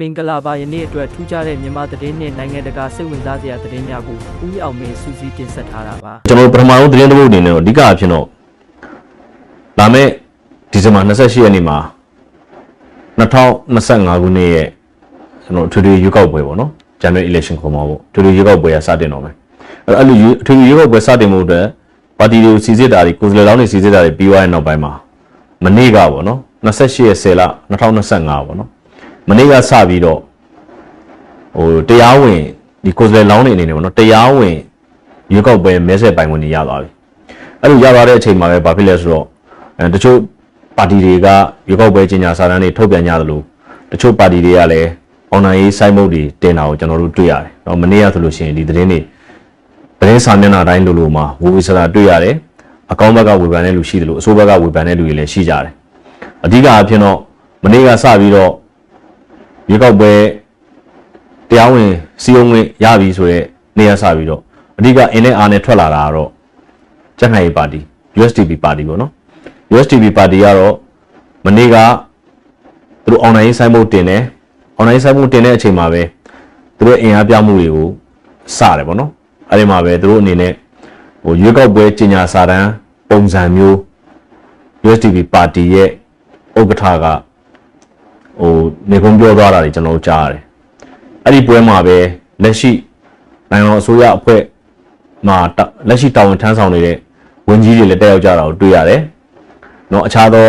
မင်္ဂလာပါယနေ့အတွက်ထူးခြားတဲ့မြန်မာသတင်းနဲ့နိုင်ငံတကာစိတ်ဝင်စားစရာသတင်းများကိုဦးအောင်မင်းစူးစီးတင်ဆက်ထားတာပါကျွန်တော်ပထမဆုံးသတင်းတစ်ပုဒ်အနေနဲ့တော့အဓိကအဖြစ်တော့လာမယ့်ဒီဇင်ဘာ28ရက်နေ့မှာ2025ခုနှစ်ရဲ့ကျွန်တော်အထွေထွေရွေးကောက်ပွဲပေါ့နော် General Election ခေါ်မှာပေါ့အထွေထွေရွေးကောက်ပွဲကစတင်တော့မယ်အဲ့တော့အဲ့လိုရွေးအထွေထွေရွေးကောက်ပွဲစတင်မှုအတွက်ပါတီတွေကိုစီစစ်တာတွေကိုယ်စားလှယ်လောင်းတွေစီစစ်တာတွေပြီးသွားတဲ့နောက်ပိုင်းမှာမနေ့ကပေါ့နော်28ရက်10လ2025ပေါ့နော် မနေ့ကစပြီးတော့ဟိုတရားဝင်ဒီကိုယ်စားလှယ်လောင်းတွေအနေနဲ့ပေါ့နော်တရားဝင်ရွေးကောက်ပွဲမဲဆက်ပိုင်ခွင့်တွေရသွားပြီအဲ့လိုရသွားတဲ့အချိန်မှာပဲဘာဖြစ်လဲဆိုတော့အဲတချို့ပါတီတွေကရွေးကောက်ပွဲကြီးညာစာတမ်းတွေထုတ်ပြန်ကြသလိုတချို့ပါတီတွေကလည်းအွန်လိုင်းရေးစိုက်မုတ်တွေတင်တာကိုကျွန်တော်တို့တွေ့ရတယ်။တော့မနေ့ကဆိုလို့ရှိရင်ဒီသတင်းတွေသတင်းစာမျက်နှာတိုင်းလိုလိုမှာဝေဝေစရာတွေ့ရတယ်။အကောင့်ဘက်ကဝေဖန်တဲ့လူရှိတယ်လို့အဆိုးဘက်ကဝေဖန်တဲ့လူတွေလည်းရှိကြတယ်။အဓိကအဖြစ်တော့မနေ့ကစပြီးတော့ ရွေးကောက်ပွဲတရားဝင်စီယုံဝင်ရပြီဆိုတော့နေရာစပြီးတော့အဓိကအင်းနဲ့အားနဲ့ထွက်လာတာကတော့ကြက်ခိုင်ရေးပါတီ USDP ပါတီပေါ့နော် USDP ပါတီကတော့မနေ့ကသူတို့ online ဆိုင်ဘုတ်တင်တယ် online ဆိုင်ဘုတ်တင်တဲ့အချိန်မှာပဲသူတို့အင်အားပြမှုတွေကိုစတယ်ပေါ့နော်အဲ့ဒီမှာပဲသူတို့အနေနဲ့ဟိုရွေးကောက်ပွဲကြီးညာစာတမ်းပုံစံမျိုး USDP ပါတီရဲ့ဥက္ကဋ္ဌက ဟိုနေကုန်းပြောသွားတာတွေကျွန်တော်ကြားရတယ်အဲ့ဒီပွဲမှာပဲလက်ရှိနိုင်ငံတော်အစိုးရအဖွဲ့မှာလက်ရှိတာဝန်ထမ်းဆောင်နေတဲ့ဝန်ကြီးတွေလည်းတက်ရောက်ကြတာကိုတွေ့ရတယ်။နော်အခြားသော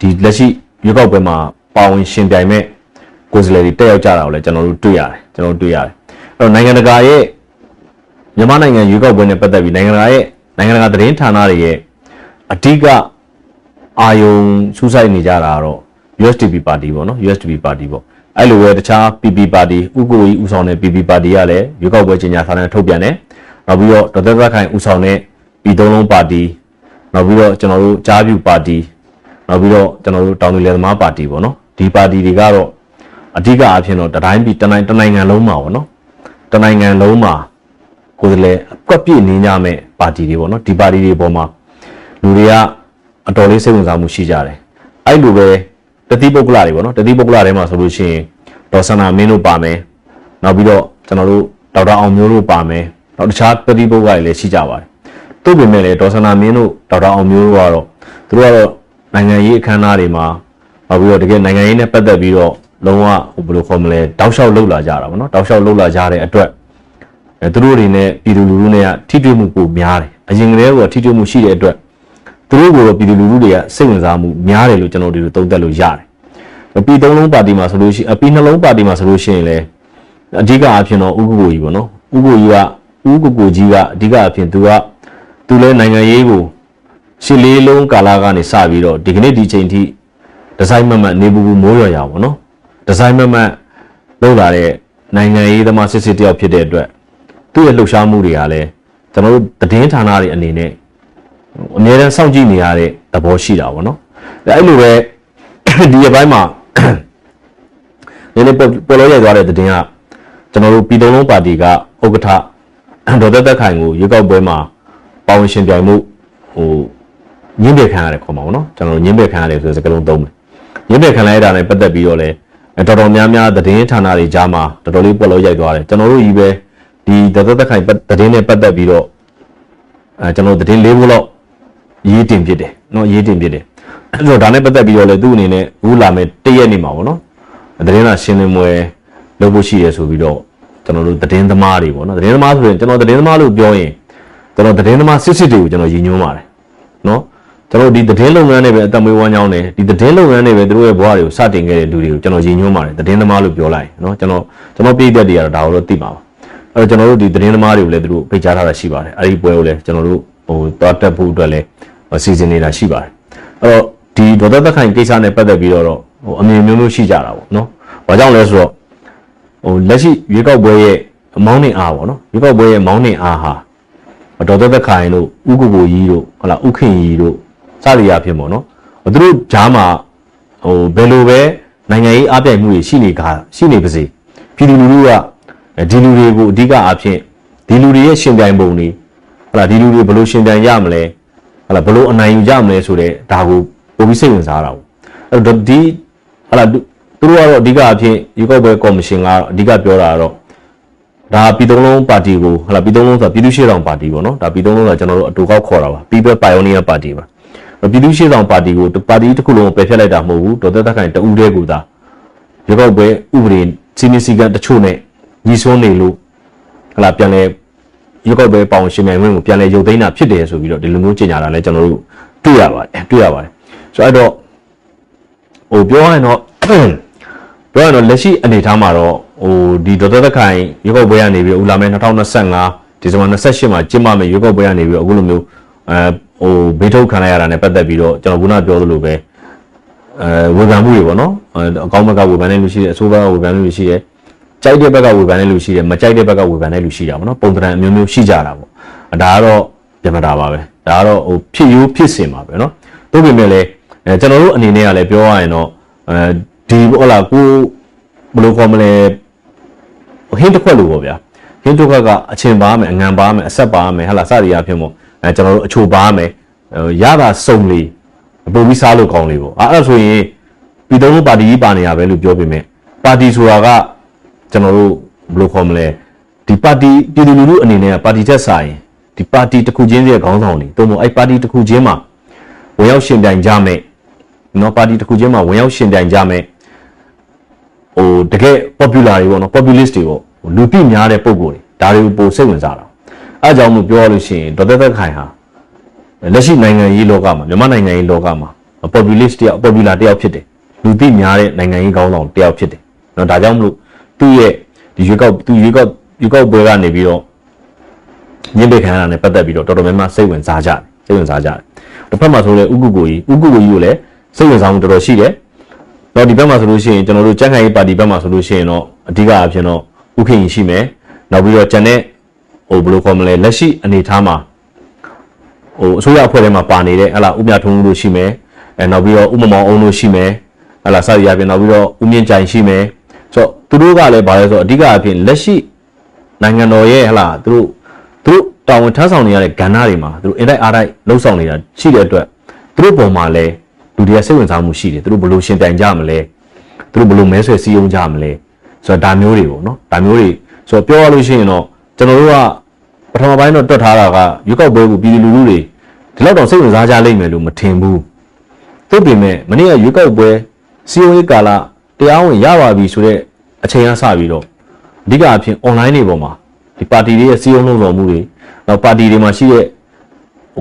ဒီလက်ရှိရွေးကောက်ပွဲမှာပါဝင်ရှင်ပြိုင်မဲ့ကိုယ်စားလှယ်တွေတက်ရောက်ကြတာကိုလည်းကျွန်တော်တို့တွေ့ရတယ်ကျွန်တော်တို့တွေ့ရတယ်။အဲ့တော့နိုင်ငံတကာရဲ့မြန်မာနိုင်ငံရွေးကောက်ပွဲနဲ့ပတ်သက်ပြီးနိုင်ငံတကာရဲ့နိုင်ငံတကာသတင်းဌာနတွေရဲ့အဓိကအာယုံစူးစိုက်နေကြတာကတော့ USDP ပါတီပေါ့နော် USDP ပါတီပေါ့အဲ့လိုပဲတခြား PP ပါတီဥက္ကိုကြီးဥဆောင်တဲ့ PP ပါတီကလည်းရွေးကောက်ပွဲကြီးညာစာတမ်းထုတ်ပြန်တယ်နောက်ပြီးတော့ဒေါက်တာသက်ခိုင်ဥဆောင်တဲ့ပြည်သုံးလုံးပါတီနောက်ပြီးတော့ကျွန်တော်တို့ကြားပြူပါတီနောက်ပြီးတော့ကျွန်တော်တို့တောင်သူလယ်သမားပါတီပေါ့နော်ဒီပါတီတွေကတော့အဓိကအဖြစ်တော့တတိုင်းပြည်တနိုင်တနိုင်ငံလုံးမှာပေါ့နော်တနိုင်ငံလုံးမှာကိုယ်စားလှယ်အကွက်ပြည့်နေကြမဲ့ပါတီတွေပေါ့နော်ဒီပါတီတွေပေါ်မှာလူတွေကအတော်လေးစိတ်ဝင်စားမှုရှိကြတယ်အဲ့လိုပဲ တတိပုဂ္ဂလတွေပေါ့နော်တတိပုဂ္ဂလတွေမှာဆိုလို့ရှိရင်ဒေါ်စန္နာမင်းတို့ပါမယ်နောက်ပြီးတော့ကျွန်တော်တို့ဒေါက်တာအောင်မျိုးတို့ပါမယ်နောက်တခြားတတိပုဂ္ဂလတွေလည်းရှိကြပါတယ်သူ့ပြင်မဲ့လည်းဒေါ်စန္နာမင်းတို့ဒေါက်တာအောင်မျိုးတို့ကတော့သူတို့ကတော့နိုင်ငံရေးအခမ်းအနားတွေမှာနောက်ပြီးတော့တကယ်နိုင်ငံရေးနဲ့ပတ်သက်ပြီးတော့လုံးဝဟိုဘယ်လိုခေါ်မလဲတောက်လျှောက်လှုပ်လာကြတာပေါ့နော်တောက်လျှောက်လှုပ်လာကြတဲ့အတွက်အဲသူတို့တွေနဲ့ပြည်သူလူထုနဲ့ကထိတွေ့မှုပိုများတယ်အရင်ကတည်းကထိတွေ့မှုရှိတဲ့အတွက် သူတို့ကိုတော့ပြည်သူလူထုတွေကစိတ်ဝင်စားမှုများတယ်လို့ကျွန်တော်တို့သုံးသပ်လို့ရတယ်။ပြည်သုံးလုံးပါတီမှာဆိုလို့ရှိရင်အပြည်နှလုံးပါတီမှာဆိုလို့ရှိရင်လည်းအဓိကအဖြစ်တော့ဥက္ကုကိုကြီးပေါ့နော်။ဥက္ကုကြီးကဥက္ကုကိုကြီးကအဓိကအဖြစ်သူကသူလဲနိုင်ငံရေးကိုရှစ်လေးလုံးကာလကနေစပြီးတော့ဒီကနေ့ဒီချိန်ထိဒီဇိုင်းမတ်မတ်နေပူပူမိုးရွာရွာပေါ့နော်။ဒီဇိုင်းမတ်မတ်လုပ်လာတဲ့နိုင်ငံရေးသမားစစ်စစ်တယောက်ဖြစ်တဲ့အတွက်သူ့ရဲ့လှုပ်ရှားမှုတွေကလည်းကျွန်တော်တို့သတင်းဌာနတွေအနေနဲ့ အများအားစောင့်ကြည့်နေရတဲ့သဘောရှိတာပေါ့နော်။အဲအဲ့လိုပဲဒီအပိုင်းမှာနည်းနည်းပေါ်ပေါ်လို့ရိုက်သွားတဲ့သတင်းကကျွန်တော်တို့ပြည်တော်လုံးပါတီကဥက္ကဋ္ဌဒေါ်သက်သက်ခိုင်ကိုရွေးကောက်ပွဲမှာပါဝင်ရှင်ပြိုင်မှုဟိုညှင်းပယ်ခံရတယ်ခေါ်မှာပေါ့နော်။ကျွန်တော်တို့ညှင်းပယ်ခံရတယ်ဆိုတဲ့စကားလုံးသုံးတယ်။ညှင်းပယ်ခံလိုက်ရတာနဲ့ပတ်သက်ပြီးတော့လည်းတော်တော်များများသတင်းဌာနတွေကြားမှာတော်တော်လေးပေါ်လို့ရိုက်သွားတယ်။ကျွန်တော်တို့ကြီးပဲဒီဒေါ်သက်သက်ခိုင်သတင်းနဲ့ပတ်သက်ပြီးတော့အဲကျွန်တော်တို့သတင်းလေးခုလောက် ရေးတင်ဖြစ်တယ်เนาะရေးတင်ဖြစ်တယ်အဲ့တော့ဒါနဲ့ပတ်သက်ပြီးတော့လေသူ့အနေနဲ့အခုလာမယ်တရက်နေမှာပေါ့နော်သတင်းစာရှင်းလင်းပွဲလုပ်ဖို့ရှိရဆိုပြီးတော့ကျွန်တော်တို့သတင်းသမားတွေပေါ့နော်သတင်းသမားဆိုရင်ကျွန်တော်သတင်းသမားလို့ပြောရင်ကျွန်တော်သတင်းသမားစစ်စစ်တွေကိုကျွန်တော်ရည်ညွှန်းပါတယ်เนาะကျွန်တော်ဒီသတင်းလုပ်ငန်းတွေပဲအသက်မွေးဝမ်းကြောင်းတယ်ဒီသတင်းလုပ်ငန်းတွေပဲသူတို့ရဲ့ဘဝတွေကိုစတင်ခဲ့တဲ့လူတွေကိုကျွန်တော်ရည်ညွှန်းပါတယ်သတင်းသမားလို့ပြောလိုက်เนาะကျွန်တော်ကျွန်တော်ပြည်သက်တွေကတော့ဒါကိုတော့သိပါပါအဲ့တော့ကျွန်တော်တို့ဒီသတင်းသမားတွေကိုလည်းသူတို့ဖိတ်ကြားထားတာရှိပါတယ်အဲ့ဒီပွဲကိုလည်းကျွန်တော်တို့ဟိုတွားတက်ဖို့အတွက်လည်း စီစဉ်နေတာရှိပါတယ်အဲ့တော့ဒီဒေါ်သက်သက်ခိုင်ကိစ္စနဲ့ပတ်သက်ပြီးတော့ဟိုအမြင်မျိုးမျိုးရှိကြတာပေါ့နော်။ဘာကြောင့်လဲဆိုတော့ဟိုလက်ရှိရွေးကောက်ပွဲရဲ့မောင်းနှင်အားပေါ့နော်။ရွေးကောက်ပွဲရဲ့မောင်းနှင်အားဟာဒေါ်သက်သက်ခိုင်တို့ဥက္ကုကိုကြီးတို့ဟုတ်လားဥခင်ကြီးတို့စသည်အဖြစ်ပေါ့နော်။သူတို့ဂျားမှာဟိုဘယ်လိုပဲနိုင်ငံရေးအပြိုင်မှုတွေရှိနေကရှိနေပါစေပြည်သူလူထုကဒီလူတွေကိုအဓိကအဖြစ်ဒီလူတွေရဲ့ရှင်ပြိုင်ပုံတွေဟုတ်လားဒီလူတွေဘယ်လိုရှင်ပြိုင်ရမလဲ ဟလာဘလို့အနိုင်ယူကြမလဲဆိုတော့ဒါကိုပိုပြီးစိတ်ဝင်စားတာပေါ့အဲ့တော့ဒီဟလာသူတို့ကတော့အဓိကအဖြစ်ရွေးကောက်ပွဲကော်မရှင်ကတော့အဓိကပြောတာကတော့ဒါပြည်သုံးလုံးပါတီကိုဟလာပြည်သုံးလုံးဆိုတာပြည်သူ့ရှေ့ဆောင်ပါတီပေါ့နော်ဒါပြည်သုံးလုံးဆိုတာကျွန်တော်တို့အတူကောက်ခေါ်တာပါ People Pioneer Party ပါပြည်သူ့ရှေ့ဆောင်ပါတီကိုပါတီတစ်ခုလုံးကိုပယ်ဖျက်လိုက်တာမဟုတ်ဘူးဒေါ်သက်သက်ခိုင်တဦးတည်းကိုသာရွေးကောက်ပွဲဥပဒေစီမင်းစည်းကမ်းတချို့နဲ့ညီစွန်းနေလို့ဟလာပြန်လဲ ရွေးကောက်ပွဲပေါင်ရှင်မြိုင်ဝင်းကိုပြန်လဲရုပ်သိမ်းတာဖြစ်တယ်ဆိုပြီးတော့ဒီလိုမျိုးကြေညာတာလဲကျွန်တော်တို့တွေ့ရပါတယ်တွေ့ရပါတယ်ဆိုတော့အဲ့တော့ဟိုပြောရရင်တော့ပြောရရင်တော့လက်ရှိအနေအထားမှာတော့ဟိုဒီဒေါ်သက်သက်ခိုင်ရွေးကောက်ပွဲကနေပြီးဦးလာမဲ2025ဒီဇင်ဘာ28မှာကျင်းပမယ်ရွေးကောက်ပွဲကနေပြီးအခုလိုမျိုးအဲဟိုဘေးထုတ်ခံလိုက်ရတာနဲ့ပတ်သက်ပြီးတော့ကျွန်တော်ခုနပြောသလိုပဲအဲဝေဖန်မှုတွေပေါ့နော်အဲအကောင်းဘက်ကဝေဖန်တဲ့လူရှိတယ်အဆိုးဘက်ကဝေဖန်တဲ့လူရှိတယ် ကြိုက်တဲ့ဘက်ကဝေဖန်တဲ့လူရှိတယ်မကြိုက်တဲ့ဘက်ကဝေဖန်တဲ့လူရှိတာပေါ့နော်ပုံသဏ္ဍာန်အမျိုးမျိုးရှိကြတာပေါ့ဒါကတော့ပြမတာပါပဲဒါကတော့ဟိုဖြစ်ရိုးဖြစ်စင်ပါပဲเนาะသို့ပေမဲ့လည်းအဲကျွန်တော်တို့အနေနဲ့ကလည်းပြောရရင်တော့အဲဒီဟုတ်လားကိုဘယ်လိုခေါ်မလဲဟင်းတစ်ခွက်လို့ပေါ့ဗျာဟင်းတစ်ခွက်ကအချင်းပါမယ်အငံပါမယ်အဆက်ပါမယ်ဟလာစသည်အဖြစ်မို့အဲကျွန်တော်တို့အချိုပါမယ်ရတာစုံလေးပုံပြီးစားလို့ကောင်းလေးပေါ့အဲ့ဒါဆိုရင်ပြည်တော်ပါတီကြီးပါနေရပဲလို့ပြောပြမယ်ပါတီဆိုတာက ကျွန်တော်တို့ဘယ်လိုခေါ်မလဲဒီပါတီပြည်သူလူထုအနေနဲ့ပါတီတက်ဆိုင်ဒီပါတီတစ်ခုချင်းစီရဲ့ခေါင်းဆောင်တွေတုံ့မို့အဲ့ပါတီတစ်ခုချင်းမှာဝင်ရောက်ရှင်ပြိုင်ကြမယ်နော်ပါတီတစ်ခုချင်းမှာဝင်ရောက်ရှင်ပြိုင်ကြမယ်ဟိုတကယ် popular တွေပေါ့နော် populist တွေပေါ့လူပြများတဲ့ပုံကိုယ်တွေဒါတွေကိုပိုစိတ်ဝင်စားတာအဲအကြောင်းမို့ပြောရလို့ရှိရင်ဒေါ်သက်သက်ခိုင်ဟာလက်ရှိနိုင်ငံရေးလောကမှာမြန်မာနိုင်ငံရေးလောကမှာ populist တယောက် popular တယောက်ဖြစ်တယ်လူသိများတဲ့နိုင်ငံရေးကောင်းဆောင်တယောက်ဖြစ်တယ်နော်ဒါကြောင့်မလို့ သူ့ရဲ့ဒီရွေးကောက်သူရွေးကောက်ရွေးကောက်ပွဲကနေပြီးတော့ညင်ပေခံရတာနဲ့ပတ်သက်ပြီးတော့တော်တော်များများစိတ်ဝင်စားကြတယ်စိတ်ဝင်စားကြတယ်တစ်ဖက်မှာဆိုလဲဥကုကိုကြီးဥကုကိုကြီးကိုလည်းစိတ်ဝင်စားမှုတော်တော်ရှိတယ်တော့ဒီဘက်မှာဆိုလို့ရှိရင်ကျွန်တော်တို့ကြက်ခိုင်ရေးပါတီဘက်မှာဆိုလို့ရှိရင်တော့အဓိကအဖြစ်တော့ဥခင်ကြီးရှိမယ်နောက်ပြီးတော့ကျန်တဲ့ဟိုဘယ်လိုခေါ်မလဲလက်ရှိအနေထားမှာဟိုအစိုးရအဖွဲ့ထဲမှာပါနေတဲ့ဟလာဥမြထုံးလို့ရှိမယ်အဲနောက်ပြီးတော့ဥမမောင်အောင်လို့ရှိမယ်ဟလာစရရပြင်နောက်ပြီးတော့ဥမြင့်ကြိုင်ရှိမယ် ဆိုတော့သူတို့ကလည်းဗာလဲဆိုတော့အဓိကအဖြစ်လက်ရှိနိုင်ငံတော်ရဲ့ဟလာသူတို့သူတို့တာဝန်ထမ်းဆောင်နေရတဲ့ကဏ္ဍတွေမှာသူတို့အင်တိုက်အားတိုက်လှုပ်ဆောင်နေတာရှိတဲ့အတွက်သူတို့ပုံမှာလည်းလူတွေကစိတ်ဝင်စားမှုရှိတယ်သူတို့ဘယ်လိုရှင်ပြိုင်ကြမလဲသူတို့ဘယ်လိုမဲဆွယ်စည်းရုံးကြမလဲဆိုတော့ဒါမျိုးတွေပေါ့နော်ဒါမျိုးတွေဆိုတော့ပြောရလို့ရှိရင်တော့ကျွန်တော်တို့ကပထမပိုင်းတော့တွက်ထားတာကရွေးကောက်ပွဲကိုပြည်သူလူထုတွေဒီလောက်တော့စိတ်ဝင်စားကြလိမ့်မယ်လို့မထင်ဘူးသို့ပေမဲ့မနေ့ကရွေးကောက်ပွဲစည်းရုံးရေးကာလ တရားဝင်ရပါပြီဆိုတော့အချိန်ကစပြီးတော့အဓိကအဖြစ် online တွေပေါ်မှာဒီပါတီတွေရဲ့စည်းရုံးလှုံ့ဆော်မှုတွေနောက်ပါတီတွေမှာရှိတဲ့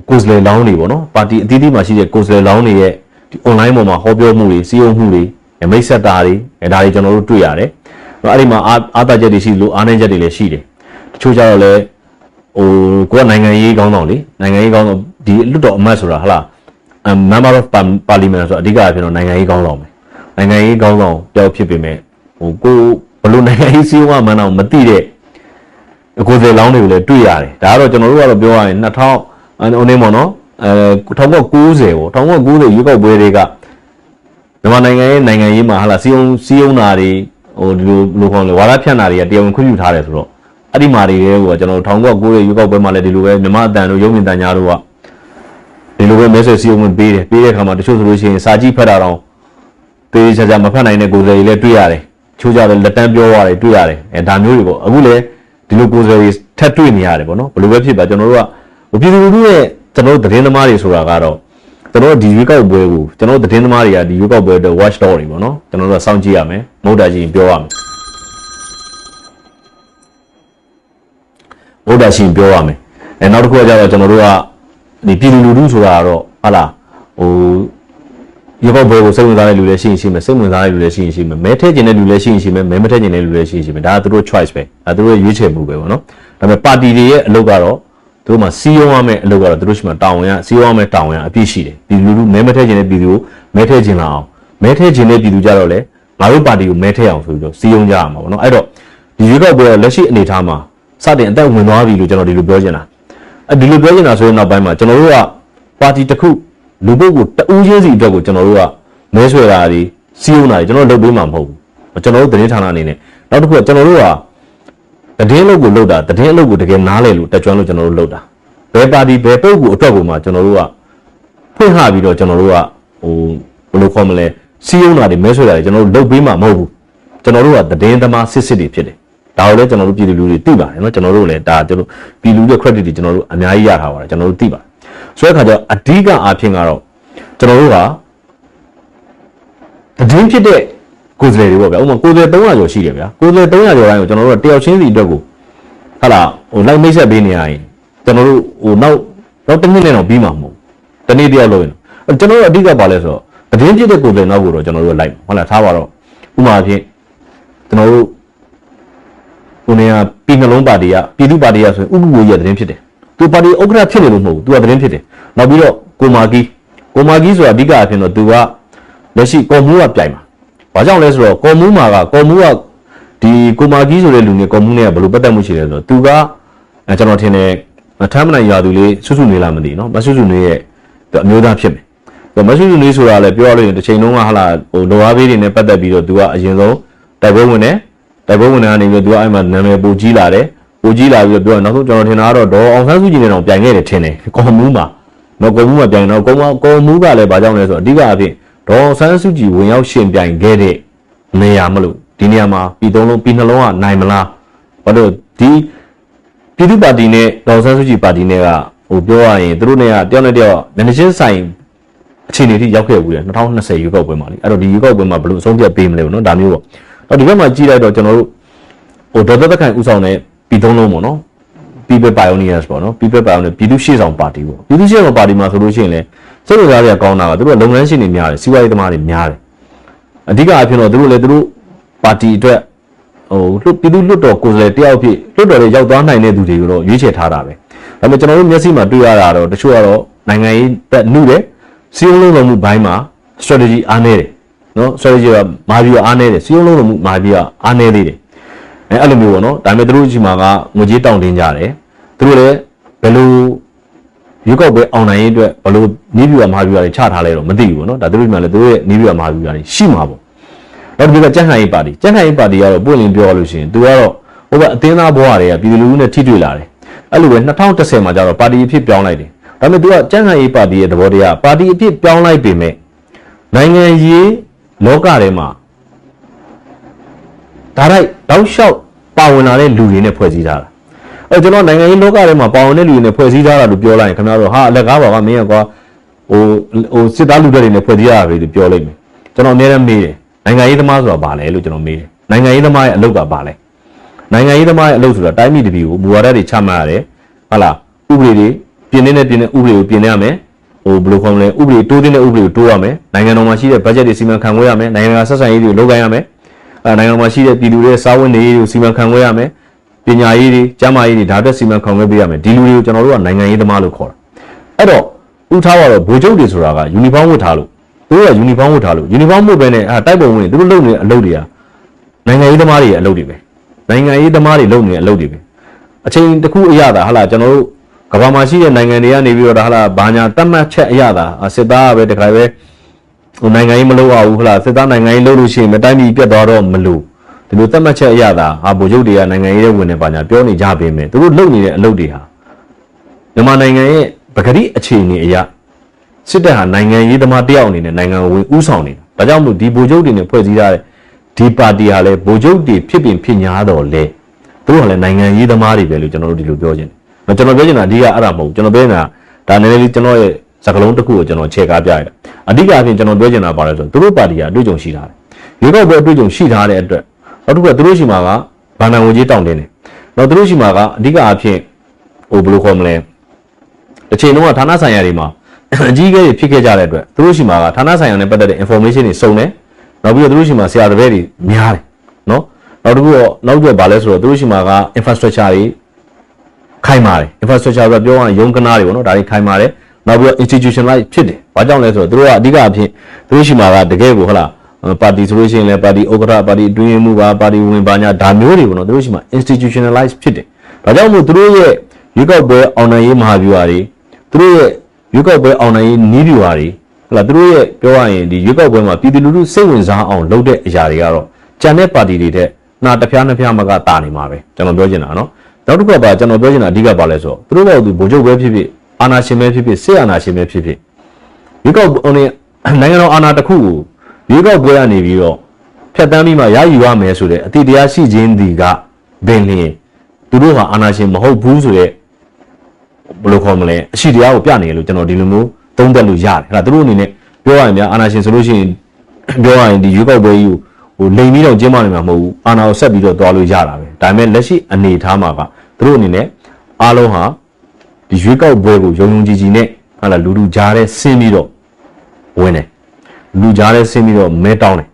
ကိုယ်စားလှယ်လောင်းတွေပေါ့နော်ပါတီအသီးသီးမှာရှိတဲ့ကိုယ်စားလှယ်လောင်းတွေရဲ့ဒီ online ပေါ်မှာဟောပြောမှုတွေစည်းရုံးမှုတွေမိတ်ဆက်တာတွေအဲဒါတွေကျွန်တော်တို့တွေ့ရတယ်။အဲ့ဒီမှာအားအားတချက်တွေရှိလို့အားနည်းချက်တွေလည်းရှိတယ်။တချို့ကြတော့လည်းဟိုကိုကနိုင်ငံရေးကောင်းဆောင်လေနိုင်ငံရေးကောင်းဆောင်ဒီလွတ်တော်အမတ်ဆိုတာဟလား member of parliament ဆိုအဓိကအဖြစ်တော့နိုင်ငံရေးကောင်းဆောင်ပဲ။ နိုင်ငံရေးကောင်းဆောင်ပြောက်ဖြစ်ပေမဲ့ဟိုကိုဘလို့နိုင်ငံရေးစည်းဝါးမှန်းတော့မသိတဲ့အကိုယ်စားလောင်းတွေကိုလည်းတွေ့ရတယ်။ဒါကတော့ကျွန်တော်တို့ကတော့ပြောရရင်2000ဟိုနေပေါ့နော်အဲ1990ပေါ့1990ရွေးကောက်ပွဲတွေကမြန်မာနိုင်ငံရဲ့နိုင်ငံရေးမှာဟာလာစီယုံစီယုံနာတွေဟိုဒီလိုလိုခေါ်လဲဝါဒဖြန့်တာတွေကတရားဝင်ခွင့်ပြုထားတယ်ဆိုတော့အဲ့ဒီမှာတွေကကျွန်တော်1990ရွေးကောက်ပွဲမှာလည်းဒီလိုပဲမြန်မာအတန်တို့ရုံမြင့်တန်ညာတို့ကဒီလိုပဲမဲဆွယ်စီယုံဝင်ပေးတယ်ပေးတဲ့အခါမှာတချို့ဆိုလို့ရှိရင်စာကြည့်ဖတ်တာတော့ တေးချာချာမဖတ်နိုင်တဲ့ကိုယ်စားလှယ်တွေလည်းတွေ့ရတယ်ချိုးကြတယ်လက်တန်းပြောရတယ်တွေ့ရတယ်အဲဒါမျိုးတွေပေါ့အခုလည်းဒီလိုကိုယ်စားလှယ်တွေထပ်တွေ့နေရတယ်ပေါ့နော်ဘယ်လိုပဲဖြစ်ပါကျွန်တော်တို့ကပြည်သူလူထုရဲ့ကျွန်တော်တို့သတင်းသမားတွေဆိုတာကတော့ကျွန်တော်တို့ဒီရွေးကောက်ပွဲကိုကျွန်တော်တို့သတင်းသမားတွေကဒီရွေးကောက်ပွဲအတွက် watch dog တွေပေါ့နော်ကျွန်တော်တို့ကစောင့်ကြည့်ရမယ်မဟုတ်တာချင်းပြောရမယ်မဟုတ်တာချင်းပြောရမယ်အဲနောက်တစ်ခုကကျတော့ကျွန်တော်တို့ကဒီပြည်သူလူထုဆိုတာကတော့ဟာလားဟို ရွေးကောက်ပွဲကိုစိတ်ဝင်စားတဲ့လူလည်းရှိရင်ရှိမယ်စိတ်ဝင်စားတဲ့လူလည်းရှိရင်ရှိမယ်မဲထည့်ခြင်းတဲ့လူလည်းရှိရင်ရှိမယ်မဲမထည့်ခြင်းတဲ့လူလည်းရှိရင်ရှိမယ်ဒါကသူတို့ choice ပဲဒါသူတို့ရဲ့ရွေးချယ်မှုပဲပေါ့နော်ဒါပေမဲ့ပါတီတွေရဲ့အလုပ်ကတော့သူတို့မှာစီးရုံးရမယ့်အလုပ်ကတော့သူတို့ရှိမှတောင်းဝင်ရစီးရုံးရမယ့်တောင်းဝင်ရအပြည့်ရှိတယ်ပြည်သူလူထုမဲမထည့်ခြင်းတဲ့ပြည်သူကိုမဲထည့်ခြင်းလာအောင်မဲထည့်ခြင်းတဲ့ပြည်သူကြတော့လေငါတို့ပါတီကိုမဲထည့်အောင်ဆိုပြီးတော့စီးရုံးကြရမှာပေါ့နော်အဲ့တော့ဒီရွေးကောက်ပွဲလက်ရှိအနေအထားမှာစတင်အသက်ဝင်သွားပြီလို့ကျွန်တော်ဒီလိုပြောချင်တာအဲဒီလိုပြောချင်တာဆိုရင်နောက်ပိုင်းမှာကျွန်တော်တို့ကပါတီတစ်ခု လူပုဂ္ဂိုလ်တဦးချင်းစီအတွက်ကိုကျွန်တော်တို့ကမဲဆွဲတာတွေစီးရုံးတာတွေကျွန်တော်လုပ်ပေးမှာမဟုတ်ဘူးကျွန်တော်တို့သတင်းဌာနအနေနဲ့နောက်တစ်ခုကကျွန်တော်တို့ကတည်င်းလုပ်ကိုလုပ်တာတည်င်းအလုပ်ကိုတကယ်နားလဲလို့တက်ကြွလို့ကျွန်တော်တို့လုပ်တာဘယ်ပါတီဘယ်ပုဂ္ဂိုလ်အတွက်ကိုမှကျွန်တော်တို့ကဖွင့်ဟပြီးတော့ကျွန်တော်တို့ကဟိုဘယ်လိုခေါ်မလဲစီးရုံးတာတွေမဲဆွဲတာတွေကျွန်တော်တို့လုပ်ပေးမှာမဟုတ်ဘူးကျွန်တော်တို့ကသတင်းသမားစစ်စစ်တွေဖြစ်တယ်ဒါကိုလည်းကျွန်တော်တို့ပြည်သူလူတွေသိပါတယ်နော်ကျွန်တော်တို့လည်းဒါကျွန်တော်ပြည်လူတွေ credit တွေကျွန်တော်တို့အများကြီးရထားပါတယ်ကျွန်တော်တို့သိပါတယ် ဆိုတဲ့အခါကျတော့အဓိကအားဖြင့်ကတော့ကျွန်တော်တို့ကသတင်းဖြစ်တဲ့ကိုယ်စားလှယ်တွေပေါ့ဗျာဥပမာကိုယ်စားလှယ်300ကျော်ရှိတယ်ဗျာကိုယ်စားလှယ်300ကျော်တိုင်းကိုကျွန်တော်တို့ကတယောက်ချင်းစီအတွက်ကိုဟာလာဟိုလိုက်မိတ်ဆက်ပေးနေရရင်ကျွန်တော်တို့ဟိုနောက်နောက်တစ်နှစ်နဲ့တော့ပြီးမှာမဟုတ်ဘူးတနေ့တယောက်လို့ရင်အဲ့ကျွန်တော်တို့အဓိကပါလဲဆိုတော့သတင်းဖြစ်တဲ့ကိုယ်စားလှယ်နောက်ကိုတော့ကျွန်တော်တို့လိုက်မှာဟုတ်လားထားပါတော့ဥပမာဖြင့်ကျွန်တော်တို့ဟိုနေကပြည်နှလုံးပါတီကပြည်သူပါတီကဆိုရင်ဥပ္ပဝေရသတင်းဖြစ်တယ် သူပါတီဥက္ကဋ္ဌဖြစ်နေလို့မဟုတ်ဘူးသူကသတင်းဖြစ်တယ်နောက်ပြီးတော့ကိုမာကီကိုမာကီဆိုတာအဓိကအဖြစ်တော့သူကလက်ရှိကော်မှုကပြိုင်မှာဘာကြောင့်လဲဆိုတော့ကော်မှုမှာကကော်မှုကဒီကိုမာကီဆိုတဲ့လူနဲ့ကော်မှုနဲ့ကဘယ်လိုပတ်သက်မှုရှိလဲဆိုတော့သူကအဲကျွန်တော်ထင်တယ်မထမ်းမနိုင်ရာသူလေးစွစွနေလားမသိနော်မစွစွနေရဲ့သူအမျိုးသားဖြစ်မယ်သူမစွစွနေဆိုတာလည်းပြောရလို့ရင်တစ်ချိန်လုံးကဟာလာဟိုလောအားဘေးတွေနဲ့ပတ်သက်ပြီးတော့သူကအရင်ဆုံးတိုက်ပွဲဝင်တယ်တိုက်ပွဲဝင်တဲ့အနေနဲ့သူကအဲ့မှာနာမည်ပိုကြီးလာတယ် ပိုကြီးလာပြီးတော့ပြောရင်နောက်ဆုံးကျွန်တော်ထင်တာကတော့ဒေါ်အောင်ဆန်းစုကြည်နဲ့တော့ပြိုင်ခဲ့တယ်ထင်တယ်ကော်မှုမှာနော်ကော်မှုမှာပြိုင်တော့ကော်မကော်မှုကလည်းဘာကြောင့်လဲဆိုတော့အဓိကအဖြစ်ဒေါ်အောင်ဆန်းစုကြည်ဝင်ရောက်ရှင်ပြိုင်ခဲ့တဲ့နေရာမလို့ဒီနေရာမှာပြည်သုံးလုံးပြည်နှလုံးကနိုင်မလားဘာလို့ဒီပြည်သူ့ပါတီနဲ့ဒေါ်အောင်ဆန်းစုကြည်ပါတီနဲ့ကဟိုပြောရရင်သူတို့နဲ့ကတယောက်နဲ့တယောက်မျက်နှာချင်းဆိုင်အခြေအနေထိရောက်ခဲ့ဘူးလေ2020ရွေးကောက်ပွဲမှာလေအဲ့တော့ဒီရွေးကောက်ပွဲမှာဘယ်လိုအဆုံးဖြတ်ပေးမလဲပေါ့နော်ဒါမျိုးပေါ့တော့ဒီဘက်မှာကြည့်လိုက်တော့ကျွန်တော်တို့ဟိုဒေါ်သက်သက်ခိုင်ဦးဆောင်တဲ့ ပြည်သုံးလုံးပေါ့နော် People Pioneers ပေါ့နော် People Pioneers ပြည်သူ့ရှေ့ဆောင်ပါတီပေါ့ပြည်သူ့ရှေ့ဆောင်ပါတီမှာဆိုလို့ရှိရင်လည်းစိတ်ဝင်စားရကောင်းတာကသူတို့ကလုပ်ငန်းရှင်တွေများတယ်စီးပွားရေးသမားတွေများတယ်အဓိကအဖြစ်တော့သူတို့လည်းသူတို့ပါတီအတွက်ဟိုလွတ်ပြည်သူ့လွတ်တော်ကိုယ်စားလှယ်တယောက်ဖြစ်လွတ်တော်တွေရောက်သွားနိုင်တဲ့သူတွေကိုတော့ရွေးချယ်ထားတာပဲဒါပေမဲ့ကျွန်တော်တို့မျက်စိမှာတွေ့ရတာတော့တချို့ကတော့နိုင်ငံရေးတက်နှုတယ်စီးလုံးလုံးမှုဘိုင်းမှာ strategy အားနေတယ်နော် strategy ကမာပြီးတော့အားနေတယ်စီးလုံးလုံးမှုမာပြီးတော့အားနေသေးတယ် အဲအဲ့လိုမျိုးပေါ့နော်ဒါပေမဲ့သူတို့ဒီမှာကငွေကြေးတောင်းတင်းကြတယ်သူတို့လည်းဘယ်လိုရွေးကောက်ပွဲအောင်နိုင်ရေးအတွက်ဘယ်လိုနီးပြူရမဟာပြူရတွေချထားလဲတော့မသိဘူးပေါ့နော်ဒါသူတို့ဒီမှာလည်းသူတို့ရဲ့နီးပြူရမဟာပြူရတွေရှိမှာပေါ့နောက်တစ်ခုကကြံ့ခိုင်ရေးပါတီကြံ့ခိုင်ရေးပါတီကတော့ပွင့်လင်းပြောရလို့ရှိရင်သူကတော့ဟိုဘက်အသင်းသားဘဝတွေကပြည်သူလူထုနဲ့ထိတွေ့လာတယ်အဲ့လိုပဲ2010မှာကျတော့ပါတီအဖြစ်ပြောင်းလိုက်တယ်ဒါပေမဲ့သူကကြံ့ခိုင်ရေးပါတီရဲ့သဘောတရားပါတီအဖြစ်ပြောင်းလိုက်ပေမဲ့နိုင်ငံရေးလောကထဲမှာ ဒါရိုက်တောက်လျှောက်ပါဝင်လာတဲ့လူတွေနဲ့ဖွဲ့စည်းထားတာအဲကျွန်တော်နိုင်ငံရေးလောကထဲမှာပါဝင်တဲ့လူတွေနဲ့ဖွဲ့စည်းထားတာလို့ပြောလိုက်ရင်ခင်ဗျားတို့ဟာအလက်ကားပါကမင်းကကွာဟိုဟိုစစ်သားလူတွေနဲ့ဖွဲ့စည်းရတာပဲလို့ပြောလိုက်မယ်ကျွန်တော်အများနဲ့မေးတယ်နိုင်ငံရေးသမားဆိုတာဘာလဲလို့ကျွန်တော်မေးတယ်နိုင်ငံရေးသမားရဲ့အလုပ်ကဘာလဲနိုင်ငံရေးသမားရဲ့အလုပ်ဆိုတာတိုင်းပြည်တစ်ပြည်ကိုမူဝါဒတွေချမှတ်ရတယ်ဟုတ်လားဥပဒေတွေပြင်နေတဲ့ပြင်တဲ့ဥပဒေကိုပြင်ရမယ်ဟိုဘယ်လိုခေါ်မလဲဥပဒေတိုးတဲ့ဥပဒေကိုတိုးရမယ်နိုင်ငံတော်မှာရှိတဲ့ budget တွေစီမံခန့်ခွဲရမယ်နိုင်ငံတကာဆက်ဆံရေးတွေလုပ်ကိုင်ရမယ်အဲ နိုင်ငံတော်မှာရှိတဲ့ပြည်သူတွေရဲ့စာဝန်တွေကိုစီမံခန့်ခွဲရမယ်ပညာရေးတွေကျန်းမာရေးတွေဒါအတွက်စီမံခန့်ခွဲပေးရမယ်ဒီလူတွေကိုကျွန်တော်တို့ကနိုင်ငံရေးသမားလို့ခေါ်တာအဲ့တော့ဥထားပါတော့ဗိုလ်ချုပ်တွေဆိုတာကယူနီဖောင်းဝတ်ထားလို့သူတို့ကယူနီဖောင်းဝတ်ထားလို့ယူနီဖောင်းဝတ်ပဲနဲ့အဲတိုက်ပုံဝင်သူတို့လုပ်နေတဲ့အလုပ်တွေကနိုင်ငံရေးသမားတွေရဲ့အလုပ်တွေပဲနိုင်ငံရေးသမားတွေလုပ်နေတဲ့အလုပ်တွေပဲအချိန်တစ်ခုအရသာဟာလာကျွန်တော်တို့ကမ္ဘာမှာရှိတဲ့နိုင်ငံတွေကနေပြီးတော့ဒါဟာလာဘာညာတတ်မှတ်ချက်အရသာစစ်သားကပဲတခါပဲ ဟိုနိုင်ငံရေးမလုပ်ရဘူးဟလားစစ်သားနိုင်ငံရေးလုပ်လို့ရှိရင်မတိုင်းပြည်ပြတ်သွားတော့မလို့ဒီလိုတတ်မှတ်ချက်အရသာဟာဗိုလ်ချုပ်တွေကနိုင်ငံရေးတွေဝင်နေပါညာပြောနေကြပေမဲ့သူတို့လုပ်နေတဲ့အလုပ်တွေဟာမြန်မာနိုင်ငံရဲ့ပဂတိအခြေအနေအရစစ်တပ်ဟာနိုင်ငံရေးသမားတယောက်အနေနဲ့နိုင်ငံကိုဝင်ဥဆောင်နေတာဒါကြောင့်မို့ဒီဗိုလ်ချုပ်တွေနဲ့ဖွဲ့စည်းထားတဲ့ဒီပါတီဟာလည်းဗိုလ်ချုပ်တွေဖြစ်ပင်ဖြစ်ညာတော့လေသူတို့ကလည်းနိုင်ငံရေးသမားတွေပဲလို့ကျွန်တော်တို့ဒီလိုပြောချင်တယ်ကျွန်တော်ပြောချင်တာအဓိကအဲ့ဒါမဟုတ်ကျွန်တော်ပြောနေတာဒါနည်းနည်းလေးကျွန်တော်ရဲ့ စကလုံးတစ်ခုကိုကျွန်တော်ချဲ့ကားပြရတယ်အဓိကအပြင်ကျွန်တော်ပြောချင်တာပါလဲဆိုတော့သူတို့ပါတီကအတွေ့အကြုံရှိထားတယ်ရွေးကောက်ပွဲအတွေ့အကြုံရှိထားတဲ့အတွက်နောက်တစ်ခုကသူတို့ရှိမှာကဘာနာဝင်ကြီးတောင်းတင်းတယ်နောက်သူတို့ရှိမှာကအဓိကအဖြစ်ဟိုဘယ်လိုခေါ်မလဲတစ်ချိန်လုံးကဌာနဆိုင်ရာတွေမှာအကြီးအကဲတွေဖြစ်ခဲ့ကြတဲ့အတွက်သူတို့ရှိမှာကဌာနဆိုင်ရာနဲ့ပတ်သက်တဲ့ information တွေစုံတယ်နောက်ပြီးတော့သူတို့ရှိမှာဆရာတပည့်တွေများတယ်နော်နောက်တစ်ခုတော့နောက်ကျဘာလဲဆိုတော့သူတို့ရှိမှာက infrastructure တွေခိုင်မာတယ် infrastructure ဆိုတော့ပြောရရင်ရုံးကနားတွေပေါ့နော်ဒါတွေခိုင်မာတယ် နောက်ပြီးတော့ institutionalize ဖြစ်တယ်ဘာကြောင့်လဲဆိုတော့သူတို့ကအဓိကအဖြစ်သူတို့ရှိမှာကတကယ်ကိုဟုတ်လားပါတီဆိုလို့ရှိရင်လည်းပါတီဥက္ကဋ္ဌပါတီအတွင်းမှုပါပါတီဝင်ပါညာဒါမျိုးတွေပေါ့နော်သူတို့ရှိမှာ institutionalize ဖြစ်တယ်ဒါကြောင့်မို့သူတို့ရဲ့ရွေးကောက်ပွဲအောင်နိုင်ရေးမဟာဗျူဟာတွေသူတို့ရဲ့ရွေးကောက်ပွဲအောင်နိုင်ရေးနီးဗျူဟာတွေဟုတ်လားသူတို့ရဲ့ပြောရရင်ဒီရွေးကောက်ပွဲမှာပြည်သူလူထုစိတ်ဝင်စားအောင်လုပ်တဲ့အရာတွေကတော့ကြံတဲ့ပါတီတွေတဲ့နာတစ်ဖျားနှစ်ဖျားမကတာနေမှာပဲကျွန်တော်ပြောချင်တာနော်နောက်တစ်ခုကပါကျွန်တော်ပြောချင်တာအဓိကပါလဲဆိုတော့သူတို့ကသူဗိုလ်ချုပ်ပဲဖြစ်ဖြစ် အာဏာရှင်ပဲဖြစ်ဖြစ်စစ်အာဏာရှင်ပဲဖြစ်ဖြစ်ရွေးကောက်ပွဲနိုင်ငံတော်အာဏာတစ်ခုကိုရွေးကောက်ပွဲကနေပြီးတော့ဖြတ်တန်းပြီးမှရယူရမယ်ဆိုတဲ့အတိတရားရှိခြင်းဒီကဘယ်လျင်သူတို့ဟာအာဏာရှင်မဟုတ်ဘူးဆိုတဲ့ဘယ်လိုခေါ်မလဲအရှိတရားကိုပြနေတယ်လို့ကျွန်တော်ဒီလိုမျိုးသုံးသပ်လို့ရတယ်ဟဲ့လားသူတို့အနေနဲ့ပြောရရင်များအာဏာရှင်ဆိုလို့ရှိရင်ပြောရရင်ဒီရွေးကောက်ပွဲကြီးကိုဟိုလိန်ပြီးတော့ကျင်းပနေမှာမဟုတ်ဘူးအာဏာကိုဆက်ပြီးတော့တွားလို့ရတာပဲဒါပေမဲ့လက်ရှိအနေအထားမှာကသူတို့အနေနဲ့အားလုံးဟာ ဒီရွေးကောက်ပွဲကိုယုံယုံကြည်ကြည်နဲ့ဟာလာလူလူကြားတဲ့ဆင်းပြီးတော့ဝင်တယ်လူကြားတဲ့ဆင်းပြီးတော့မဲတောင်းတယ်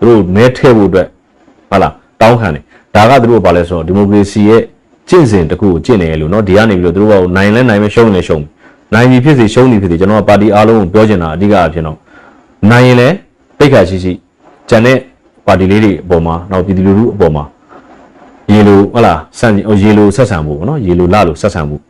သူတို့မဲထည့်ဖို့အတွက်ဟာလာတောင်းခံတယ်ဒါကသူတို့ကဘာလဲဆိုတော့ဒီမိုကရေစီရဲ့ကျင့်စဉ်တစ်ခုကိုကျင့်နေရလို့เนาะဒီကနေပြီးတော့သူတို့ကနိုင်လဲနိုင်မဲရှုံးလဲရှုံးနိုင်ပြီဖြစ်စေရှုံးပြီဖြစ်စေကျွန်တော်ကပါတီအားလုံးကိုပြောချင်တာအဓိကအဖြစ်တော့နိုင်ရင်လဲတိတ်ခါရှိရှိဂျန်တဲ့ပါတီလေးတွေအပေါ်မှာနောက်ပြည်သူလူထုအပေါ်မှာရေလိုဟုတ်လားစံရေလိုဆက်ဆံဖို့ပေါ့နော်ရေလိုလာလို့ဆက်ဆံဖို့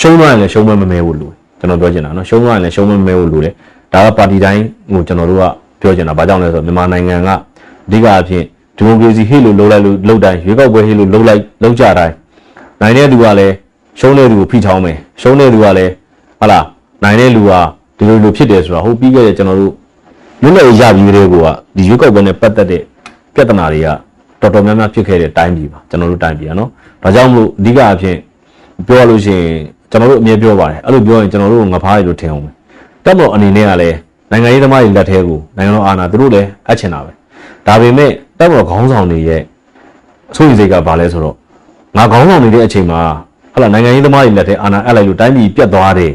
ရှုံးသွားရင်လည်းရှုံးမမမဲဖို့လိုကျွန်တော်ပြောချင်တာနော်ရှုံးသွားရင်လည်းရှုံးမမမဲဖို့လိုတယ်ဒါကပါတီတိုင်းကိုကျွန်တော်တို့ကပြောချင်တာဘာကြောင့်လဲဆိုတော့မြန်မာနိုင်ငံကအဓိကအဖြစ်ဒီမိုကရေစီဟေ့လို့လှုပ်လိုက်လို့လှုပ်တိုင်းရွေးကောက်ပွဲဟေ့လို့လှုပ်လိုက်လှုပ်ကြတိုင်းနိုင်တဲ့သူကလည်းရှုံးတဲ့သူကိုဖိချောင်းမယ်ရှုံးတဲ့သူကလည်းဟာလားနိုင်တဲ့လူကဒီလိုလိုဖြစ်တယ်ဆိုတာဟုတ်ပြီးခဲ့တဲ့ကျွန်တော်တို့လွတ်လပ်ရေးရပြီးတဲ့ကိုကဒီရွေးကောက်ပွဲနဲ့ပတ်သက်တဲ့ပြဿနာတွေကတော်တော်များများဖြစ်ခဲ့တဲ့တိုင်းပြည်ပါကျွန်တော်တို့တိုင်းပြည်ကနော်ဒါကြောင့်မို့အဓိကအဖြစ်ပြောရလို့ရှိရင် ကျွန်တော်တို့အမြဲပြောပါတယ်အဲ့လိုပြောရင်ကျွန်တော်တို့ငဖားရလို့ထင်အောင်ပဲတက်မော်အနေနဲ့ကလည်းနိုင်ငံရေးသမားတွေလက်ထဲကိုနိုင်ငံတော်အာဏာသူတို့လည်းအပ်ချင်တာပဲဒါပေမဲ့တက်မော်ခေါင်းဆောင်တွေရဲ့အဆိုးစိတ်ကဘာလဲဆိုတော့ငါခေါင်းဆောင်နေတဲ့အချိန်မှာဟလာနိုင်ငံရေးသမားတွေလက်ထဲအာဏာအပ်လိုက်လို့တိုင်းပြည်ပြတ်သွားတယ်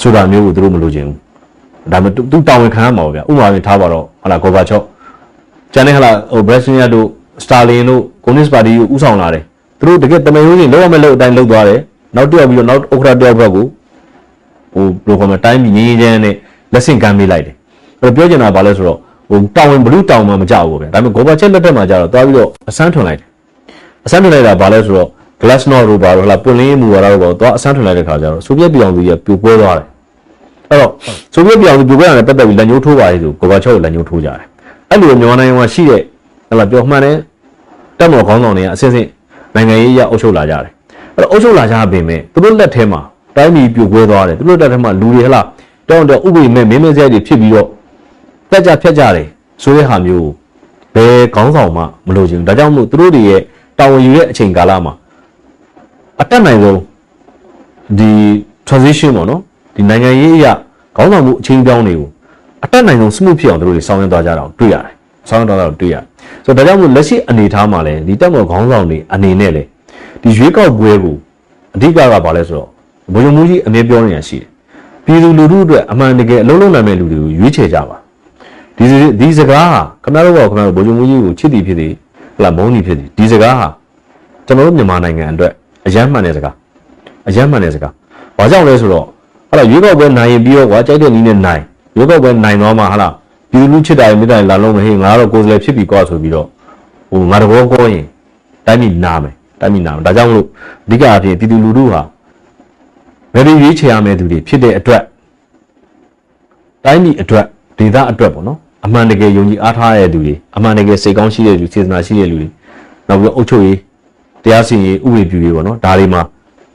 ဆိုတာမျိုးကိုသူတို့မလိုချင်ဘူးဒါပေမဲ့သူတာဝန်ခံရမှာပါဗျဥပမာပြင်ထားပါတော့ဟလာဂိုဘာချော့ကျန်တဲ့ဟလာဟိုဘရက်စနီယာတို့စတာလင်တို့ကွန်မြူနစ်ပါတီကိုဥဆောင်လာတယ်သူတို့တကယ်တမန်ရိုးကြီးလောက်ရမယ့်လောက်အတိုင်းလောက်သွားတယ် နောက်တစ်ယောက်ပြီးတော့နောက်ဥက္ကဋ္ဌတစ်ယောက်ဘက်ကိုဟိုဘယ်လိုခေါ်မလဲတိုင်းပြည်ငင်းငင်းချမ်းနဲ့လက်ဆင့်ကမ်းပေးလိုက်တယ်အဲ့တော့ပြောချင်တာဘာလဲဆိုတော့ဟိုတောင်ဝင်ဘလူးတောင်မှမကြောက်ဘူးဗျဒါပေမဲ့ဂိုဘာချက်လက်ထက်မှာကျတော့သွားပြီးတော့အစမ်းထွန်လိုက်တယ်အစမ်းထွန်လိုက်တာဘာလဲဆိုတော့ Glasnost တို့ဘာလို့ဟလာပွင့်လင်းမှုဝါဒတို့ပေါ့သွားအစမ်းထွန်လိုက်တဲ့ခါကျတော့ဆိုဗီယက်ပြည်အောင်စုကြီးကပြိုကွဲသွားတယ်အဲ့တော့ဆိုဗီယက်ပြည်အောင်စုပြိုကွဲတာနဲ့ပတ်သက်ပြီးလက်ညှိုးထိုးပါလေဆိုဂိုဘာချက်ကိုလက်ညှိုးထိုးကြတယ်အဲ့လိုမြန်မာနိုင်ငံမှာရှိတဲ့ဟလာပြောမှန်တယ်တက်မော်ခေါင်းဆောင်တွေကအစင်းစင်းနိုင်ငံရေးအရအုပ်ချုပ်လာကြတယ် အဲ့တော့အုပ်ချုပ်လာကြပေမဲ့သူတို့လက်ထဲမှာတိုင်းပြည်ပြိုကွဲသွားတယ်သူတို့လက်ထဲမှာလူတွေဟလာတောင်းတော့ဥပဒေမဲ့မင်းမင်းစရိုက်တွေဖြစ်ပြီးတော့တက်ကြဖြတ်ကြတယ်ဆိုတဲ့ဟာမျိုးဘယ်ခေါင်းဆောင်မှမလိုချင်ဘူးဒါကြောင့်မို့သူတို့တွေရဲ့တာဝန်ယူတဲ့အချိန်ကာလမှာအတက်နိုင်ဆုံးဒီ transition ပေါ့နော်ဒီနိုင်ငံရေးအရခေါင်းဆောင်မှုအချိန်ပြောင်းတွေကိုအတက်နိုင်ဆုံး smooth ဖြစ်အောင်သူတို့တွေဆောင်ရွက်သွားကြတာကိုတွေ့ရတယ်ဆောင်းတော့တော့တွေ့ရဆိုတော့ဒါကြောင့်မို့လက်ရှိအနေအထားမှာလည်းဒီတက်မော်ခေါင်းဆောင်တွေအနေနဲ့လည်း ဒီရွေးကောက်ပွဲကိုအဓိကကဘာလဲဆိုတော့ဘုံရုံမှုကြီးအမြဲပြောနေရရှိတယ်ပြည်သူလူထုအတွက်အမှန်တကယ်အလုံးလုံးနိုင်မဲ့လူတွေကိုရွေးချယ်ကြပါဒီဒီစကားဟာခင်ဗျားတို့ကခင်ဗျားတို့ဘုံရုံမှုကြီးကိုချစ်တီဖြစ်သည်ဟလာမုန်းတီဖြစ်သည်ဒီစကားဟာကျွန်တော်တို့မြန်မာနိုင်ငံအတွက်အယမ်းမှန်တဲ့စကားအယမ်းမှန်တဲ့စကားဘာကြောင့်လဲဆိုတော့ဟလာရွေးကောက်ပွဲနိုင်ရင်ပြီးတော့ကွာကြိုက်တဲ့နည်းနဲ့နိုင်ရွေးကောက်ပွဲနိုင်တော့မှဟလာပြည်လူချစ်တာရင်မိတိုင်းလာလုံးမဟေးငါတော့ကိုယ်စလဲဖြစ်ပြီကွာဆိုပြီးတော့ဟိုငါတဘောကောရင်တိုင်းပြည်နာမယ် တိုင်းပြည်နာမယ်ဒါကြောင့်မလို့အဓိကအဖြစ်ပြည်သူလူထုဟာဘယ်လိုရွေးချယ်ရမယ့်သူတွေဖြစ်တဲ့အတွက်တိုင်းပြည်အတွက်ဒေသအတွက်ပေါ့နော်အမှန်တကယ်ယုံကြည်အားထားရတဲ့သူတွေအမှန်တကယ်စိတ်ကောင်းရှိတဲ့လူစေတနာရှိတဲ့လူတွေနောက်ပြီးအုပ်ချုပ်ရေးတရားစီရင်ရေးဥပဒေပြုရေးပေါ့နော်ဒါတွေမှာ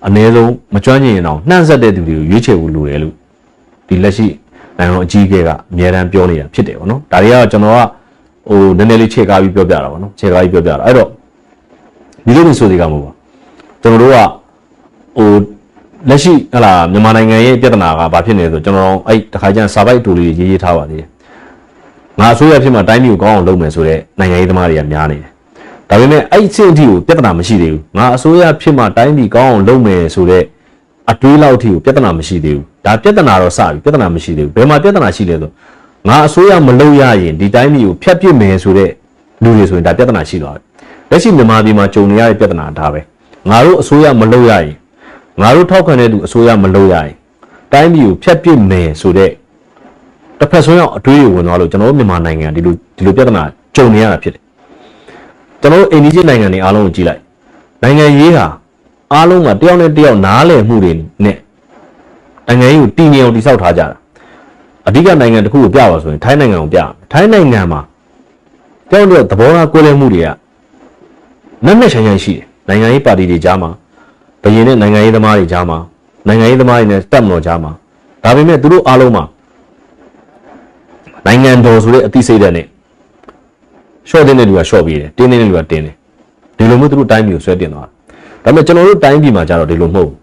အ ਨੇ ဆုံးမကျွမ်းကျင်ရင်တော့နှံ့ဆက်တဲ့သူတွေကိုရွေးချယ်ဖို့လိုတယ်လို့ဒီလက်ရှိနိုင်ငံတော်အကြီးအကဲကအများတန်းပြောနေတာဖြစ်တယ်ဗောနော်ဒါတွေကတော့ကျွန်တော်ကဟိုနည်းနည်းလေးခြေကားပြီးပြောပြတာဗောနော်ခြေကားပြီးပြောပြတာအဲ့တော့ ဒီလိုမျိုးဆိုတွေကမဟုတ်ပါကျွန်တော်တို့ကဟိုလက်ရှိဟလာမြန်မာနိုင်ငံရဲ့ပြဿနာကဘာဖြစ်နေလဲဆိုကျွန်တော်အဲ့တခါကျရင်စာပိုက်တူလေးရေးရေးထားပါသေးတယ်ငါအစိုးရဖြစ်မှာတိုင်းပြည်ကိုကောင်းအောင်လုပ်မယ်ဆိုတော့နိုင်ငံရေးသမားတွေကများနေတယ်ဒါပေမဲ့အဲ့ဒီအဆင့်အထိကိုပြဿနာမရှိသေးဘူးငါအစိုးရဖြစ်မှာတိုင်းပြည်ကောင်းအောင်လုပ်မယ်ဆိုတော့အတွေးလောက်အထိကိုပြဿနာမရှိသေးဘူးဒါပြဿနာတော့စပြီပြဿနာမရှိသေးဘူးဘယ်မှာပြဿနာရှိလဲဆိုငါအစိုးရမလုပ်ရရင်ဒီတိုင်းပြည်ကိုဖျက်ပစ်မယ်ဆိုတော့လူတွေဆိုရင်ဒါပြဿနာရှိသွားပြီ လက်ရှိမြန်မာပြည်မှာကြုံနေရတဲ့ပြဿနာဒါပဲငါတို့အစိုးရမလုပ်ရရင်ငါတို့ထောက်ခံတဲ့သူအစိုးရမလုပ်ရရင်တိုင်းပြည်ကိုဖျက်ပစ်မယ်ဆိုတော့တစ်ဖက်ဆုံးရောက်အတွေးတွေဝင်သွားလို့ကျွန်တော်တို့မြန်မာနိုင်ငံဒီလိုဒီလိုပြဿနာကြုံနေရတာဖြစ်တယ်ကျွန်တော်တို့အိန္ဒိယနိုင်ငံတွေအားလုံးကိုကြည့်လိုက်နိုင်ငံရေးဟာအားလုံးကတယောက်နဲ့တယောက်နားလည်မှုတွေနဲ့နိုင်ငံရေးကိုတည်ငြိမ်အောင်တည်ဆောက်ထားကြတာအဓိကနိုင်ငံတစ်ခုကိုပြပါဆိုရင်ထိုင်းနိုင်ငံကိုပြထိုင်းနိုင်ငံမှာတယောက်နဲ့သဘောထားကွဲလွဲမှုတွေက နက်နက်ရှိုင်းရှိုင်းရှိတယ်နိုင်ငံရေးပါတီတွေကြားမှာဘယင်နဲ့နိုင်ငံရေးသမားတွေကြားမှာနိုင်ငံရေးသမားတွေနဲ့တပ်မတော်ကြားမှာဒါပေမဲ့သူတို့အားလုံးမှာဟနိုင်ငံတော်ဆိုတဲ့အသိစိတ်ဓာတ်နဲ့ short တဲ့လူက short ပြီးတယ်တင်းတဲ့လူကတင်းတယ်ဒီလိုမျိုးသူတို့တိုင်းပြည်ကိုဆွဲတင်သွားတယ်ဒါပေမဲ့ကျွန်တော်တို့တိုင်းပြည်မှာကျတော့ဒီလိုမဟုတ်ဘူး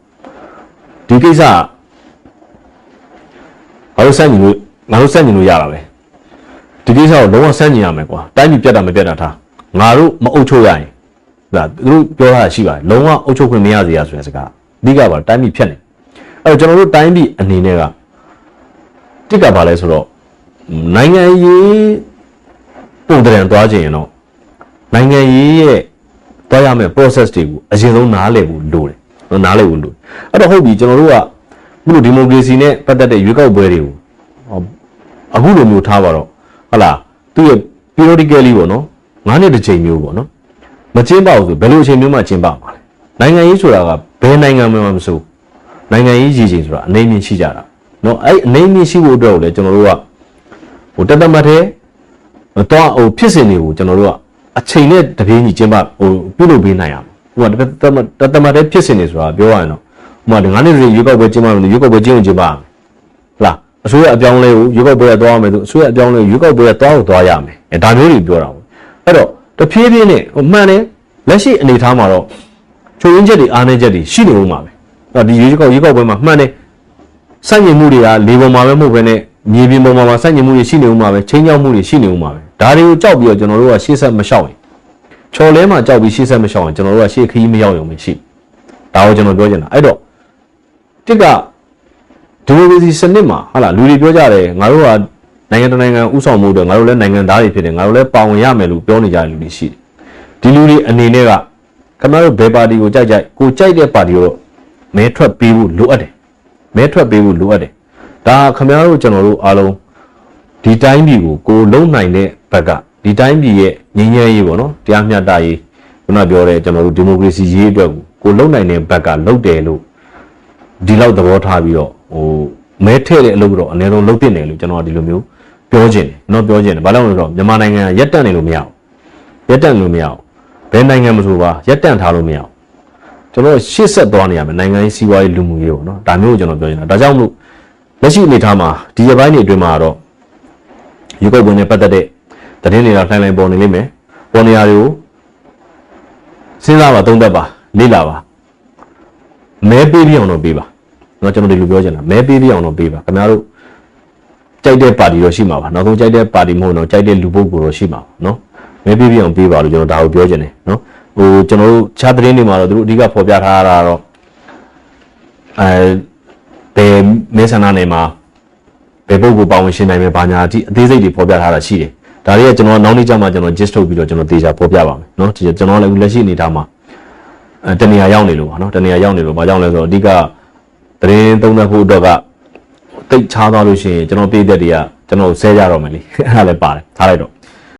ဒီကိစ္စကငါတို့စန့်ညီလို့ငါတို့စန့်ညီလို့ရတာပဲဒီကိစ္စကိုလုံးဝစန့်ညီရမယ်ကွာတိုင်းပြည်ပြတ်တာမပြတ်တာထားငါတို့မအုပ်ချုပ်ရရင် ဒါသူတို့ပြောတာရှိပါတယ်လုံးဝအုပ်ချုပ်ခွင့်မရစေရဆိုတဲ့စကားအဓိကပါတိုင်းပြည်ဖြတ်နေအဲ့တော့ကျွန်တော်တို့တိုင်းပြည်အနေနဲ့ကတစ်ကပါလဲဆိုတော့နိုင်ငံရေးပုံတရံသွားခြင်းရင်တော့နိုင်ငံရေးရဲ့သွားရမယ့် process တွေကိုအရင်ဆုံးနားလည်ဖို့လိုတယ်နော်နားလည်ဖို့လိုတယ်အဲ့တော့ဟုတ်ပြီကျွန်တော်တို့ကခုလိုဒီမိုကရေစီနဲ့ပတ်သက်တဲ့ရွေးကောက်ပွဲတွေကိုဟောအခုလိုမျိုးထားပါတော့ဟုတ်လားသူရဲ့ periodically ပေါ့နော်ငါးနှစ်တစ်ချိန်မျိုးပေါ့နော် မကျင်းပဘူးဆိုဘယ်လိုအချိန်မျိုးမှကျင်းပမှာလဲနိုင်ငံရေးဆိုတာကဘယ်နိုင်ငံမှမဆိုနိုင်ငံရေးရည်ချိန်ဆိုတာအနေမြင့်ရှိကြတာနော်အဲ့အနေမြင့်ရှိဖို့အတွက်ကိုလည်းကျွန်တော်တို့ကဟိုတသက်မတ်တဲ့တော့ဟိုဖြစ်စဉ်တွေကိုကျွန်တော်တို့ကအချိန်နဲ့တပြေးညီကျင်းပဟိုပြုလုပ်ပေးနိုင်ရမှာဟိုကတမတတမတဲ့ဖြစ်စဉ်တွေဆိုတာပြောရရင်တော့ဟိုမှာငါးနှစ်တွေရွေးကောက်ပွဲကျင်းပမယ်ရွေးကောက်ပွဲကျင်းဝင်ကျင်းပမယ်လားအစိုးရအပြောင်းလဲကိုရွေးကောက်ပွဲကသွားရမယ်ဆိုအစိုးရအပြောင်းလဲရွေးကောက်ပွဲကသွားကိုသွားရမယ်အဲဒါမျိုးတွေပြောတာပေါ့အဲ့တော့ တဖြည်းဖြည်းနဲ့ဟိုမှန်တယ်လက်ရှိအနေအထားမှာတော့ချိုးရင်းချက်တွေအားနည်းချက်တွေရှိနေဦးမှာပဲအဲ့တော့ဒီရွေးကောက်ရွေးကောက်ပွဲမှာမှန်တယ်စန့်ကျင်မှုတွေကလေပေါ်မှာပဲမဟုတ်ဘဲနဲ့မြေပြင်ပေါ်မှာမှာစန့်ကျင်မှုတွေရှိနေဦးမှာပဲချင်းချောက်မှုတွေရှိနေဦးမှာပဲဒါတွေကိုကြောက်ပြီးတော့ကျွန်တော်တို့ကရှေ့ဆက်မလျှောက်ရင်ချော်လဲမှာကြောက်ပြီးရှေ့ဆက်မလျှောက်ရင်ကျွန်တော်တို့ကရှေ့ခရီးမရောက်ရုံပဲရှိဒါကိုကျွန်တော်ပြောချင်တာအဲ့တော့တစ်ကဒီမိုကရေစီစနစ်မှာဟာလာလူတွေပြောကြတယ်ငါတို့က နိုင်ငံတစ်နိုင်ငံဥဆောင်မှုတွေငါတို့လည်းနိုင်ငံသားတွေဖြစ်တယ်ငါတို့လည်းပါဝင်ရမယ်လို့ပြောနေကြတဲ့လူတွေရှိတယ်ဒီလူတွေအနေနဲ့ကခင်ဗျားတို့ဘယ်ပါတီကိုကြိုက်ကြိုက်ကိုကြိုက်တဲ့ပါတီကိုတော့မဲထွက်ပေးဖို့လိုအပ်တယ်မဲထွက်ပေးဖို့လိုအပ်တယ်ဒါခမရတို့ကျွန်တော်တို့အားလုံးဒီတိုင်းပြည်ကိုကိုလုံနိုင်တဲ့ဘက်ကဒီတိုင်းပြည်ရဲ့ငြိမ်းချမ်းရေးပေါ့နော်တရားမျှတရေးခုနပြောတဲ့ကျွန်တော်တို့ဒီမိုကရေစီရေးအတွက်ကိုကိုလုံနိုင်တဲ့ဘက်ကလုံတယ်လို့ဒီလောက်သဘောထားပြီးတော့ဟိုမဲထဲ့တဲ့အလုပ်တော့အနည်းဆုံးလုပ်တင်တယ်လို့ကျွန်တော်ကဒီလိုမျိုး ပြောချင်တယ်နော်ပြောချင်တယ်ဘာလို့လဲဆိုတော့မြန်မာနိုင်ငံကရက်တန့်နေလို့မရဘူးရက်တန့်လို့မရဘူးဘယ်နိုင်ငံမဆိုပါရက်တန့်ထားလို့မရဘူး ကျွန်တော်ရှေ့ဆက်သွားနေရမယ်နိုင်ငံရေးစီးပွားရေးလူမှုရေးပေါ့နော်ဒါမျိုးကိုကျွန်တော်ပြောနေတာဒါကြောင့်မလို့လက်ရှိအနေအထားမှာဒီရပိုင်းတွေအတွင်းမှာတော့ရေကုတ်ဝင်နဲ့ပတ်သက်တဲ့သတင်းတွေတော့လှိုင်းလှိုင်းပေါ်နေလိမ့်မယ်ပေါ်နေရတွေကိုစဉ်းစားပါသုံးသပ်ပါလေ့လာပါမဲပေးပြအောင်တော့ပေးပါเนาะကျွန်တော်ဒီလိုပြောချင်တာမဲပေးပြအောင်တော့ပေးပါခင်ဗျားတို့ ကြိုက်တဲ့ပါတီတော့ရှိမှာပါနောက်ဆုံးကြိုက်တဲ့ပါတီမဟုတ်တော့ကြိုက်တဲ့လူပုဂ္ဂိုလ်တော့ရှိမှာပါเนาะမဲပေးပြအောင်ပေးပါလို့ကျွန်တော်ဒါကိုပြောချင်တယ်เนาะဟိုကျွန်တော်တို့ခြားသတင်းတွေမှာတော့သူတို့အဓိကဖော်ပြထားတာတော့အဲဘယ်မဲဆန္ဒနယ်မှာဘယ်ပုဂ္ဂိုလ်ပါဝင်ရှင်နိုင်မယ်ဘာညာအထိအသေးစိတ်တွေဖော်ပြထားတာရှိတယ်ဒါတွေကကျွန်တော်နောက်နေ့ကျမှကျွန်တော် gist ထုတ်ပြီးတော့ကျွန်တော်သေချာဖော်ပြပါမယ်เนาะဒီကျွန်တော်လည်းအခုလက်ရှိအနေထားမှာအဲတနေရာရောက်နေလို့ပါเนาะတနေရာရောက်နေလို့ဘာကြောင့်လဲဆိုတော့အဓိကသတင်းသုံးသပ်ဖို့အတွက်က တိတ်ချားသွားလို့ရှိရင်ကျွန်တော်ပြည်သက်တွေကကျွန်တော်ဆဲကြတော့မယ်လေအဲ့ဒါလည်းပါတယ်ထားလိုက်တော့